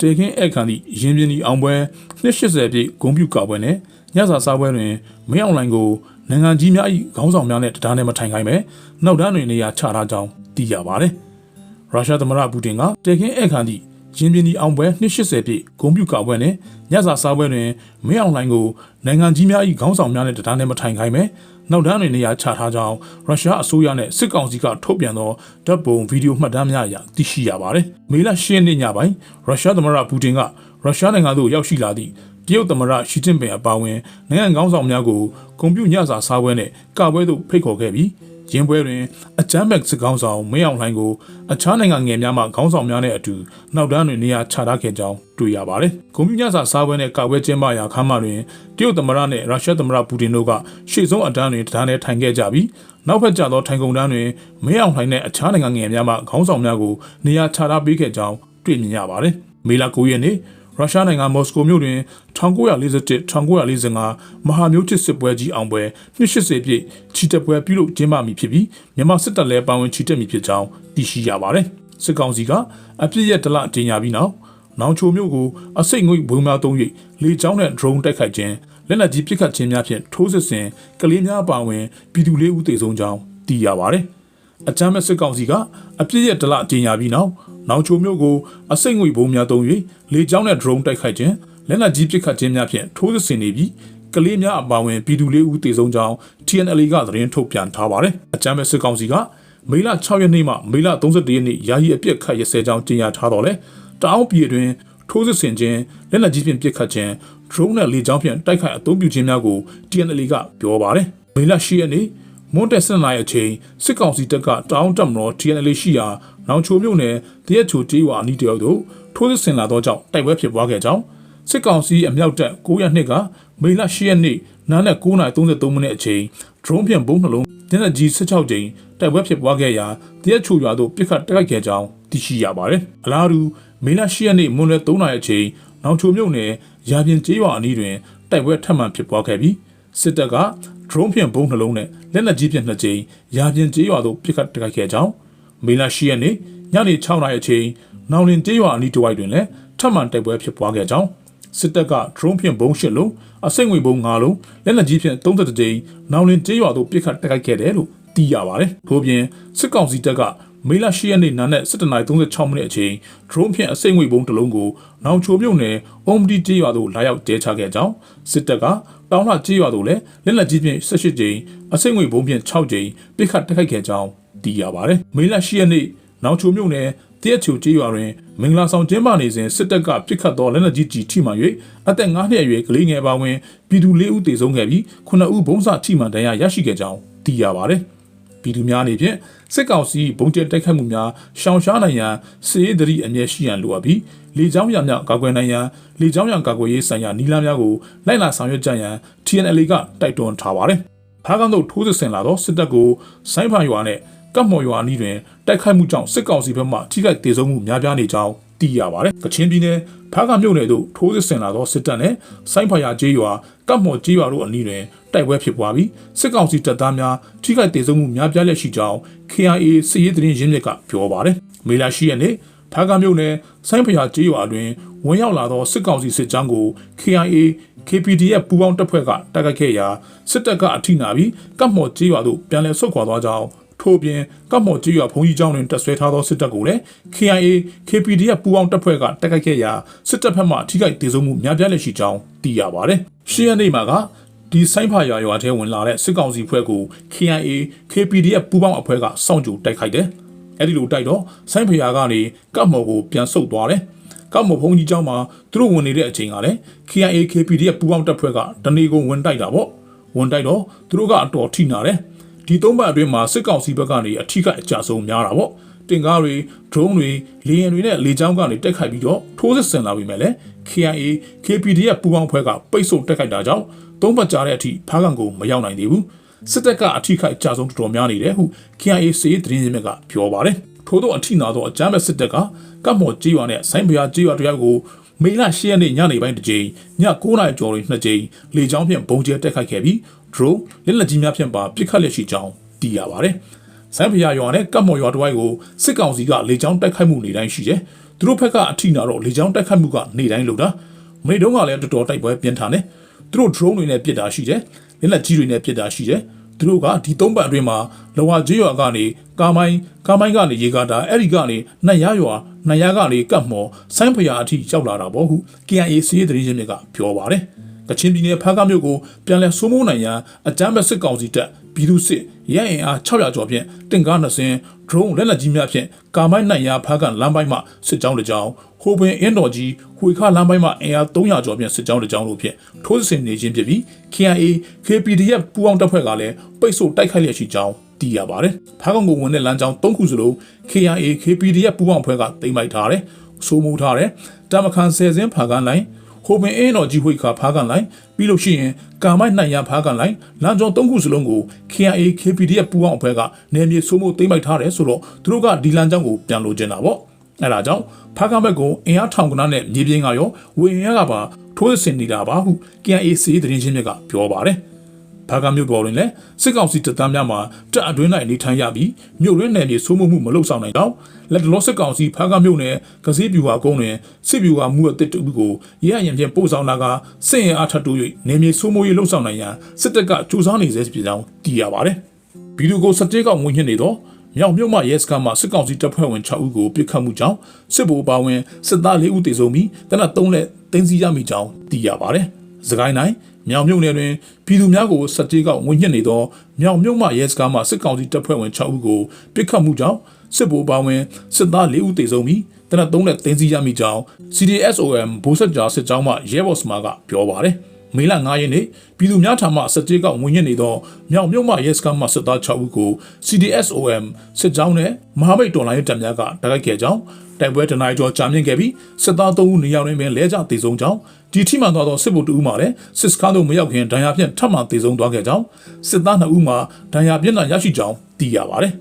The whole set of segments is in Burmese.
တေခင်းအခမ်းသည့်ရင်ပြင်းဒီအောင်ပွဲ280ပြည့်ဂုံပြူကာပွဲနဲ့ညစာစားပွဲတွင်မင်းအောင်လိုင်ကိုနိုင်ငံကြီးများ၏ခေါင်းဆောင်များနဲ့တရားနဲ့မထိုင်ခိုင်းပဲနောက်တန်းတွင်နေရာချထားကြောင်းသိရပါတယ်။ရုရှားသမ္မတပူတင်ကတေခင်းအခမ်းသည့် ရင်ပြင်းဒီအောင်ပွဲ280ပြည့်ဂုံပြူကာပွဲနဲ့ညစာစားပွဲတွင်မင်းအောင်လိုင်ကိုနိုင်ငံကြီးများ၏ခေါင်းဆောင်များနဲ့တရားနဲ့မထိုင်ခိုင်းပဲနောက်တန်းတွင်နေရာချထားကြောင်းရုရှားအစိုးရနဲ့စစ်ကောင်စီကထုတ်ပြန်သောဓာတ်ပုံဗီဒီယိုမှတ်တမ်းများအရသိရှိရပါတယ်။မေလ10ရက်နေ့ညပိုင်းရုရှားသမ္မတပူတင်ကရုရှားနိုင်ငံသို့ရောက်ရှိလာသည့်တရုတ်သမ္မတရှီကျင့်ပင်အပါအဝင်နိုင်ငံခေါင်းဆောင်များကိုကွန်ပျူညစာစားပွဲနဲ့ကပွဲသို့ဖိတ်ခေါ်ခဲ့ပြီး ရင်းပွဲတွင်အချမ်းဘက်စစ်ကောင်းဆောင်မင်းအောင်လှိုင်ကိုအခြားနိုင်ငံငယ်များမှခေါင်းဆောင်များနဲ့အတူနောက်တန်းတွင်နေရာချထားခဲ့ကြောင်းတွေ့ရပါတယ်။ကွန်ပျူညစာစားပွဲနဲ့ကပွဲကျင်းပရာခမ်းမတွင်တရုတ်သမ္မတနဲ့ရုရှားသမ္မတပူတင်တို့ကရှေ့ဆုံးအတန်းတွင်တရားနဲ့ထိုင်ခဲ့ကြပြီးနောက်ဖက်ကျသောထိုင်ကုန်တန်းတွင်မင်းအောင်လှိုင်နဲ့အခြားနိုင်ငံငယ်များမှခေါင်းဆောင်များကိုနေရာချထားပေးခဲ့ကြောင်းတွေ့မြင်ရပါတယ်။မေလ9ရက်နေ့ ရုရှားနိုင်ငံမော်စကိုမြို့တွင်1941-1945မဟာမျိုးချစ်စစ်ပွဲကြီးအောင်ပွဲ280ပြည့်ချီတက်ပွဲပြုလုပ်ကျင်းပမည်ဖြစ်ပြီးမြန်မာစစ်တပ်လည်းပါဝင်ချီတက်မည်ဖြစ်ကြောင်းသိရှိရပါတယ်။စစ်ကောင်စီကအပြစ်ရက်တလတင်ညာပြီးနောက်နောင်ချိုမြို့ကိုအစိတ်ငွေဘုံများသုံး၍လေကြောင်းနဲ့ drone တိုက်ခိုက်ခြင်းလက်နက်ကြီးပစ်ခတ်ခြင်းများဖြင့်ထိုးစစ်ဆင်ကလေးများပါဝင်ပြည်သူလေးဦးသေဆုံးကြောင်းသိရပါတယ်။ အကြမ်းမဲ့စစ်ကောင်စီကအပြစ်ရက်တလတင်ညာပြီးနောက်နောင်ချိုမြို့ကိုအစိတ်ငွေဘုံများသုံး၍လေကြောင်းနဲ့ drone တိုက်ခိုက်ခြင်းလက်နက်ကြီးပစ်ခတ်ခြင်းများဖြင့်ထိုးစစ်ဆင်နေပြီးကလေးများအပါအဝင်ပြည်သူလေးဦးသေဆုံးကြောင်း TNL ကသတင်းထုတ်ပြန်ထားပါတယ်။အကြမ်းမဲ့စစ်ကောင်စီကမေလ6ရက်နေ့မှမေလ31ရက်နေ့ယာယီအပြစ်ခတ်ရစဲကြောင်းကြေညာထားတော့လေတအောင်းပြည်အတွင်းထိုးစစ်ဆင်ခြင်းလက်နက်ကြီးဖြင့်ပစ်ခတ်ခြင်း drone နဲ့လေကြောင်းဖြင့်တိုက်ခိုက်အသုံးပြုခြင်းများကို TNL ကပြောပါတယ်။မေလ10ရက်နေ့ မွန်တက်ဆန်လိုက်အချိန်စစ်ကောင်စီတပ်ကတောင်းတက်မတော် TNL ရှိရာနောင်ချိုမြို့နယ်တရက်ချိုကျေးရွာအနီးတရောက်သို့ထိုးစစ်ဆင်လာသောကြောင့်တိုက်ပွဲဖြစ်ပွားခဲ့ကြောင်းစစ်ကောင်စီအမြောက်တပ်9ရက်နှစ်ကမေလ10ရက်နေ့နားနဲ့9:33မိနစ်အချိန် drone ဖြင့်ဘုံနှလုံးတင်းလက်ကြီး16ကြိမ်တိုက်ပွဲဖြစ်ပွားခဲ့ရာတရက်ချိုရွာသို့ပစ်ခတ်တိုက်ခိုက်ခဲ့ကြောင်းသိရှိရပါတယ်။အလားတူမေလ10ရက်နေ့မွန်းလွဲ3နာရီအချိန်နောင်ချိုမြို့နယ်ရာပြင်ကျေးရွာအနီးတွင်တိုက်ပွဲထပ်မံဖြစ်ပွားခဲ့ပြီးစစ်တပ်က drone ဖြင့်ဘုံနှလုံးနဲ့လက်နက်ကြီးဖြင့်နှစ်ကြိမ်ရာပြင်ကျေးရွာသို့ပစ်ခတ်တိုက်ခိုက်ခဲ့ကြောင်းမေလ10ရက်နေ့ညနေ6နာရီအချိန်နောင်လင်ကျေးရွာအနီးတစ်ဝိုက်တွင်လည်းထပ်မံတိုက်ပွဲဖြစ်ပွားခဲ့ကြောင်းစစ်တပ်က drone ဖြင့်ဘုံရှစ်လုံးအစိမ့်ငွေဘုံ9လုံးလက်နက်ကြီးဖြင့်30ကြိမ်နောင်လင်ကျေးရွာသို့ပစ်ခတ်တိုက်ခိုက်ခဲ့တယ်လို့သိရပါတယ်။ထို့ပြင်စစ်ကောင်စီတပ်က မေလ10ရက်နေ့နာနဲ့7:36မိနစ်အချိန် drone ဖြင့်အစိမ့်ငွေဘုံတစ်လုံးကိုနောင်ချိုမြို့နယ်အုံမတီကျေးရွာသို့လာရောက်တဲချခဲ့ကြောင်းစစ်တပ်ကတောင်းလှကျေးရွာသို့လည်းလက်နက်ကြီးဖြင့်18ကြိမ်အစိမ့်ငွေဘုံဖြင့်6ကြိမ်ပစ်ခတ်တိုက်ခိုက်ခဲ့ကြောင်းသိရပါတယ်။မေလ10ရက်နေ့နောင်ချိုမြို့နယ်တရက်ချိုကျေးရွာတွင်မင်္ဂလာဆောင်ကျင်းပနေစဉ်စစ်တပ်ကပစ်ခတ်သောလက်နက်ကြီးကြီးထိမှန်၍အသက်9နှစ်အရွယ်ကလေးငယ်ပါဝင်ပြည်သူ၄ဦးသေဆုံးခဲ့ပြီး9ဦးဘုံစာထိမှန်ဒဏ်ရာရရှိခဲ့ကြောင်းသိရပါတယ်။ ပြည်သူများအနေဖြင့်စစ်ကောင်စီဘုံကျဲတိုက်ခတ်မှုများရှောင်ရှားနိုင်ရန်စစ်ရေးသတိအမြဲရှိရန်လိုအပ်ပြီးလေကြောင်းရများကာကွယ်နိုင်ရန်လေကြောင်းရကာကွယ်ရေးဆိုင်ရာနီလာများကိုလိုက်လာဆောင်ရွက်ကြရန် TNL ကတိုက်တွန်းထားပါတယ်။ဖားကောင်တို့ထိုးစစ်ဆင်လာသောစစ်တပ်ကိုဆိုင်းဖာရွာနဲ့ကပ်မော်ရွာနီးတွင်တိုက်ခိုက်မှုကြောင့်စစ်ကောင်စီဘက်မှထိခိုက်ဒေဆုံးမှုများပြားနေကြောင်းသိရပါတယ်။ကချင်ပြည်နယ်ဖားကမြို့နယ်သို့ထိုးစစ်ဆင်လာသောစစ်တပ်နဲ့ဆိုင်းဖာယာကျေးရွာကပ်မော်ကျေးရွာတို့အနီးတွင် တိုက်ပွဲဖြစ်ပွားပြီးစစ်ကောင်စီတပ်သားများထိခိုက်ဒေဆုံးမှုများပြားလျက်ရှိကြောင်း KIA စစ်ရေးသတင်းရင်းမြစ်ကပြောပါတယ်။မေလ10ရက်နေ့ဖားကမြို့နယ်ဆိုင်းဖာယာကျေးရွာတွင်ဝင်ရောက်လာသောစစ်ကောင်စီစစ်ကြောင်းကို KIA KPDF ပူးပေါင်းတပ်ဖွဲ့ကတိုက်ခိုက်ခဲ့ရာစစ်တပ်ကအထိနာပြီးကပ်မော်ကျေးရွာသို့ပြန်လည်ဆုတ်ခွာသွားကြောင်းထို့ပြင်ကပ်မော်ကြီးရွာဘုံကြီးကျောင်းတွင်တပ်ဆွဲထားသောစစ်တပ်ကိုလည်း KIA KPDF ပူးပေါင်းတပ်ဖွဲ့ကတိုက်ခိုက်ခဲ့ရာစစ်တပ်ဘက်မှထိခိုက်ဒေဆုံးမှုများပြားလက်ရှိကြောင်းသိရပါတယ်။ရှင်းရနေမှာက ဒီဆိုင်ဖာရွာရွာထဲဝင်လာတဲ့စစ်ကောင်စီဖွဲ့ကို KIA KPDF ပူးပေါင်းအဖွဲ့ကစောင့်ကြိုတိုက်ခိုက်တယ်။အဲဒီလိုတိုက်တော့ဆိုင်ဖာကနေကပ်မော်ကိုပြန်ဆုတ်သွားတယ်။ကပ်မော်ဘုံကြီးကျောင်းမှာသူတို့ဝင်နေတဲ့အချိန်ကလည်း KIA KPDF ပူးပေါင်းတပ်ဖွဲ့ကတနေကုန်ဝင်တိုက်တာပေါ့။ဝင်တိုက်တော့သူတို့ကအတော်ထိနာတယ်။ဒီသုံးပတ်အတွင်းမှာစစ်ကောင်စီဘက်ကနေအထီးကအကြဆုံးများတာပေါ့တင်ကားတွေ drone တွေလေယာဉ်တွေနဲ့လေကြောင်းကနေတက်ခိုက်ပြီးတော့ထိုးစစ်ဆင်လာပြီးမဲ့လည်း KIA KPDF ပူးပေါင်းဖွဲ့ကပိတ်ဆို့တက်ခိုက်တာကြောင့် သုံးပတ်ကြာတဲ့အထိဖားကန်ကိုမရောက်နိုင်သေးဘူးစစ်တပ်ကအထိခိုက်အကြဆုံးတော်တော်များနေတယ်ဟု KIA စေးသတင်းရင်းမြစ်ကပြောပါတယ်ထို့သောအထိနာသောအကြမ်းဖက်စစ်တပ်ကကပ်မော်ကြေးရွာနဲ့ဆိုင်းပရာကြေးရွာတရားကိုမေလ10ရက်နေ့ညနေပိုင်းတစ်ကြိမ်ည9နာရီကျော်တွင်နှစ်ကြိမ်လေကြောင်းဖြင့်ပုံကျဲတက်ခိုက်ခဲ့ပြီး drone လက်လက်ကြီးများဖြင့်ပါပစ်ခတ်လက်ရှိကြောင်းသိရပါတယ်။စံဖရာရွာနဲ့ကပ်မော်ရွာတစ်ဝိုက်ကိုစစ်ကောင်စီကလေကြောင်းတိုက်ခိုက်မှုနေတိုင်းရှိတယ်။သူတို့ဘက်ကအထိနာတော့လေကြောင်းတိုက်ခိုက်မှုကနေတိုင်းလုပ်တာ။မိတုံးကလည်းတော်တော်တိုက်ပွဲပြင်းထန်တယ်။ သူတို့ drone တွေနဲ့ပစ်တာရှိတယ်။လက်လက်ကြီးတွေနဲ့ပစ်တာရှိတယ်။သူတို့ကဒီသုံးပတ်အတွင်းမှာလောဝကျေးရွာကနေကာမိုင်းကာမိုင်းကနေရေကာတာအဲ့ဒီကနေနှက်ရရွာနှက်ရကနေကတ်မော်ဆိုင်းဖရာအထိရောက်လာတာပေါ့ဟု KIA စီးရေးသတင်းရင်းမြစ်ကပြောပါတယ်ကချင်ပြည်နယ်ဖားကမြို့ကိုပြန်လည်စိုးမိုးနိုင်ရန်အကြမ်းဖက်စစ်ကောင်စီတပ် ပြည်သူစစ်ရဲအင်အား600ကျော်ဖြင့်တင်ကား2စင်း drone လက်နက်ကြီးများဖြင့်ကာမိုင်းနိုင်ရဖားကလမ်းပိုင်းမှစစ်ကြောင်းတစ်ကြောင်းဟိုပင်အင်းတော်ကြီးဝှေခလမ်းပိုင်းမှအင်အား300ကျော်ဖြင့်စစ်ကြောင်းတစ်ကြောင်းတို့ဖြင့်ထိုးစစ်ဆင်နေခြင်းဖြစ်ပြီး KIA KPDF ပူးပေါင်းတပ်ဖွဲ့ကလည်းပိတ်ဆို့တိုက်ခိုက်လျက်ရှိကြောင်းသိရပါတယ်။ဖားကောင်ကိုဝင်တဲ့လမ်းကြောင်း၃ခုစလုံး KIA KPDF ပူးပေါင်းဖွဲ့ကတိမ့်ပိုက်ထားတယ်။စိုးမိုးထားတယ်။တာမခန်ဆယ်စင်းဖာကန်လိုင်း ဟိုပင်အင်းတော်ကြီးဝိခါဖားကန်လိုင်းပြီးလို့ရှိရင်ကာမိုက်နိုင်ရဖားကန်လိုင်းလမ်းကြောင်း၃ခုစလုံးကို KIA KPDF ပူးပေါင်းအဖွဲ့ကနေမြေစိုးမိုးတိမ့်ပိုက်ထားတယ်ဆိုတော့သူတို့ကဒီလမ်းကြောင်းကိုပြန်လိုချင်တာပေါ့။အဲဒါကြောင့်ဖားကန်ဘက်ကအင်အားထောင်ကနနဲ့မြေပြင်ကရောဝေရင်ရကပါထိုးစစ်နေတာပါဟု KIA စီးသတင်းချင်းမြစ်ကပြောပါတယ်။ ဘာကမြို့ပေါ်တွင်လည်းစစ်ကောင်စီတပ်သားများမှတပ်အတွင်း၌နေထိုင်ရပြီးမြို့ရင်းနယ်မြေစိုးမိုးမှုမလုပ်ဆောင်နိုင်တော့လက်တလောစစ်ကောင်စီဖားကမြို့နယ်ကစည်းပြူဟာကုန်းတွင်စစ်ပြူဟာမှုအသစ်တူကိုရရရင်ဖြင့်ပို့ဆောင်လာကစစ်ရင်အားထပ်တိုး၍နယ်မြေစိုးမိုးရေးလှုပ်ဆောင်နိုင်ရန်စစ်တပ်ကကြိုးစားနေစေဖြစ်ကြောင်းသိရပါတယ်။ဗီဒီယိုကိုစတေးကငွေညှစ်နေတော့မြောက်မြို့မှရဲစခန်းမှာစစ်ကောင်စီတပ်ဖွဲ့ဝင်6ဦးကိုပြစ်ခတ်မှုကြောင့်စစ်ဗိုလ်ပါဝင်စစ်သား4ဦးတေဆုံးပြီးတနက်3လက်တင်းစီရမိကြောင်းသိရပါတယ်။ စကိုင်းတိုင်းမြောင်မြုံနယ်တွင်ပြည်သူများကိုစက်တေးကဝင်ညှစ်နေသောမြောင်မြုံမှရဲစခန်းမှစစ်ကောင်စီတပ်ဖွဲ့ဝင်6ဦးကိုပြစ်ခတ်မှုကြောင့်စစ်ဗိုလ်ပါဝင်စစ်သား4ဦးတေဆုံးပြီးတနက်3လက်တင်းစီရမိကြောင်း CDSOM ဘိုးဆက်ကြားစစ်ကြောင်းမှရဲဘော်စမာကပြောပါတယ်။ မေလ9ရက်နေ့ပြည်သူများထံမှစက်တေးကဝင်ညှစ်နေသောမြောင်မြုံမှရဲစခန်းမှစစ်သား6ဦးကို CDSOM စစ်ကြောင်းနဲ့မဟာမိတ်တော်လိုင်းတပ်များကတိုက်ခိုက်ခဲ့ကြောင်းတိုက်ပွဲတနင်္လာကျော်ကြာမြင့်ခဲ့ပြီးစစ်သား3ဦးနေရာတွင်ပင်လဲကျတေဆုံးကြောင်းဒီထိမှန်သွားသောစစ်ဗိုလ်တဦးမှလည်းစစ်စခန်းသို့မရောက်ခင်ဒဏ်ရာဖြင့်ထပ်မံတေဆုံးသွားခဲ့ကြောင်းစစ်သား2ဦးမှဒဏ်ရာပြင်းထန်ရရှိကြောင်းသိရပါတယ်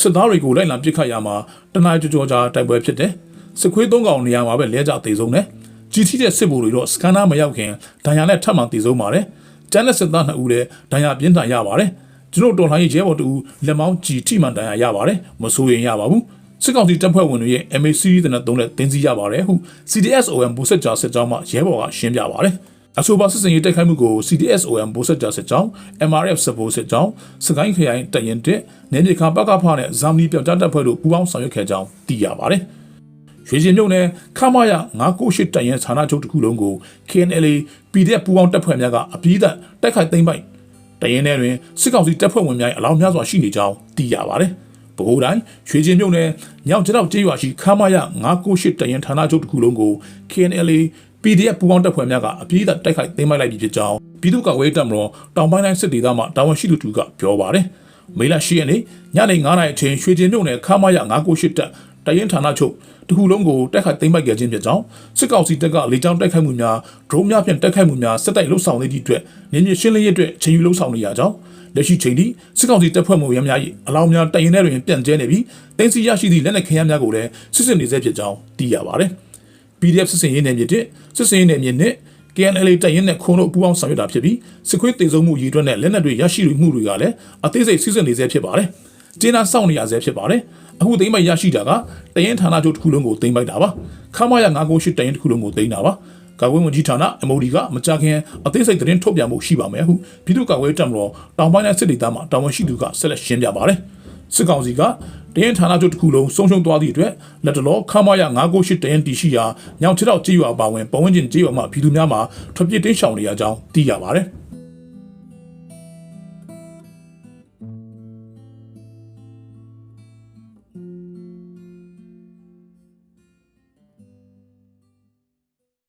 စစ်သားတွေကိုလိုက်လံပစ်ခတ်ရမှာတနင်္လာကျော်ကြာတိုက်ပွဲဖြစ်တယ်စစ်ခွေး3កောင်နေရာမှာပဲလဲကျတေဆုံးတယ် ကြီးထိတဲ့စစ်ဗိုလ်တွေတော့စကန်နာမရောက်ခင်ဒဏ်ရာနဲ့ထပ်မံတေဆုံးပါတယ်ကျန်တဲ့စစ်သား2ဦးလည်းဒဏ်ရာပြင်းထန်ရပါတယ်ကျွန်တော်တော်လှန်ရေးရဲဘော်တူလက်မောင်းကြီးထိမှန်ဒဏ်ရာရပါတယ်မဆိုရင်ရပါဘူးစစ်ကောင်စီတပ်ဖွဲ့ဝင်တွေရဲ့ MAC တဲ့နဲ့သုံးလက်တင်းစီရပါတယ်ဟု CDSOM ဘိုးဆက်ကြားစစ်ကြောင်းမှရဲဘော်ကရှင်းပြပါတယ်အဆိုပါစစ်စင်ရေးတိုက်ခိုက်မှုကို CDSOM ဘိုးဆက်ကြားစစ်ကြောင်း MRF စပိုးစစ်ကြောင်းစကိုင်းခရိုင်တရင်တက်နေမြေခါပကဖနဲ့ဇာမနီပြောက်ကြားတပ်ဖွဲ့တို့ပူးပေါင်းဆောင်ရွက်ခဲ့ကြောင်းသိရပါတယ် ရွှေချင်းမြုံနယ်ခမရ998တရင်ဌာနချုပ်တစ်ခုလုံးကို KNLA PDF ပူးပေါင်းတပ်ဖွဲ့များကအပြည့်အစုံတိုက်ခိုက်သိမ်းပိုက်တရင်ထဲတွင်စစ်ကောင်စီတပ်ဖွဲ့ဝင်များအလောင်းများစွာရှိနေကြောင်းသိရပါတယ်။ဗဟိုတိုင်းရွှေချင်းမြုံနယ်ညောင်ကျတော့ကျေးရွာရှိခမာရ998တရင်ဌာနချုပ်တစ်ခုလုံးကို KNLA PDF ပူးပေါင်းတပ်ဖွဲ့များကအပြည့်အစုံတိုက်ခိုက်သိမ်းပိုက်လိုက်ပြီဖြစ်ကြောင်းပြည်သူ့ကာကွယ်ရေးတပ်မတော်တောင်ပိုင်းတိုင်းစစ်ဒေသမှတာဝန်ရှိသူတူကပြောပါတယ်။မေလ10ရက်နေ့ညနေ9:00နာရီအချိန်ရွှေချင်းမြုံနယ်ခမာရ998တပ် တရင်ဌာနချုပ်တခုလုံးကိုတိုက်ခိုက်သိမ်းပိုက်ခဲ့ခြင်းဖြစ်ကြောင်းစစ်ကောင်စီတပ်ကလေကြောင်းတိုက်ခိုက်မှုများဒရုန်းများဖြင့်တိုက်ခိုက်မှုများစစ်တိုက်လှုပ်ဆောင်နေသည့်အတွက်နေမြေရှင်းလင်းရေးအတွက်ချိန်ယူလှုပ်ဆောင်နေရကြောင်းလက်ရှိချိန်ထိစစ်ကောင်စီတပ်ဖွဲ့မှုရများ၏အလောင်းများတရင်ထဲတွင်ပြန့်ကျဲနေပြီးတင်းစီရရှိသည့်လက်နက်ခဲယမ်းများကိုလည်းစစ်စစ်နေဆဲဖြစ်ကြောင်းသိရပါတယ်။ PDF စစ်စင်ရေးနယ်မြေတစ်စစ်စင်ရေးနယ်မြေနဲ့ KNL တပ်ရင်းနဲ့ခုံတို့ပူးပေါင်းဆောင်ရွက်တာဖြစ်ပြီးစစ်ခွေးတေဆုံးမှုရည်တွက်နဲ့လက်နက်တွေရရှိမှုတွေကလည်းအသေးစိတ်စစ်စစ်နေဆဲဖြစ်ပါတယ်။ ကျင်းသားစောင့်နေရဆဲဖြစ်ပါတယ်။အခုသိမ်းပိုက်ရရှိတာကတရင်ဌာနချုပ်တစ်ခုလုံးကိုသိမ်းပိုက်တာပါခမာရ998တရင်တစ်ခုလုံးကိုသိမ်းတာပါကာကွယ်ဝင်ကြီးဌာန MOD ကမကြခင်အသေးစိတ်သတင်းထုတ်ပြန်မှုရှိပါမယ်ဟုပြည်သူ့ကာကွယ်တပ်မတော်တောင်ပိုင်းတိုင်းစစ်ဒေသမှတာဝန်ရှိသူကဆက်လက်ရှင်းပြပါတယ်စစ်ကောင်စီကတရင်ဌာနချုပ်တစ်ခုလုံးဆုံးရှုံးသွားသည့်အတွက်လက်တလောခမာရ998တရင်တီရှိရာညောင်ချတော့ကြေးရွာပါဝင်ပဝန်းကျင်ကြေးရွာမှပြည်သူများမှထွက်ပြေးတိမ်းရှောင်နေရကြောင်းသိရပါတယ်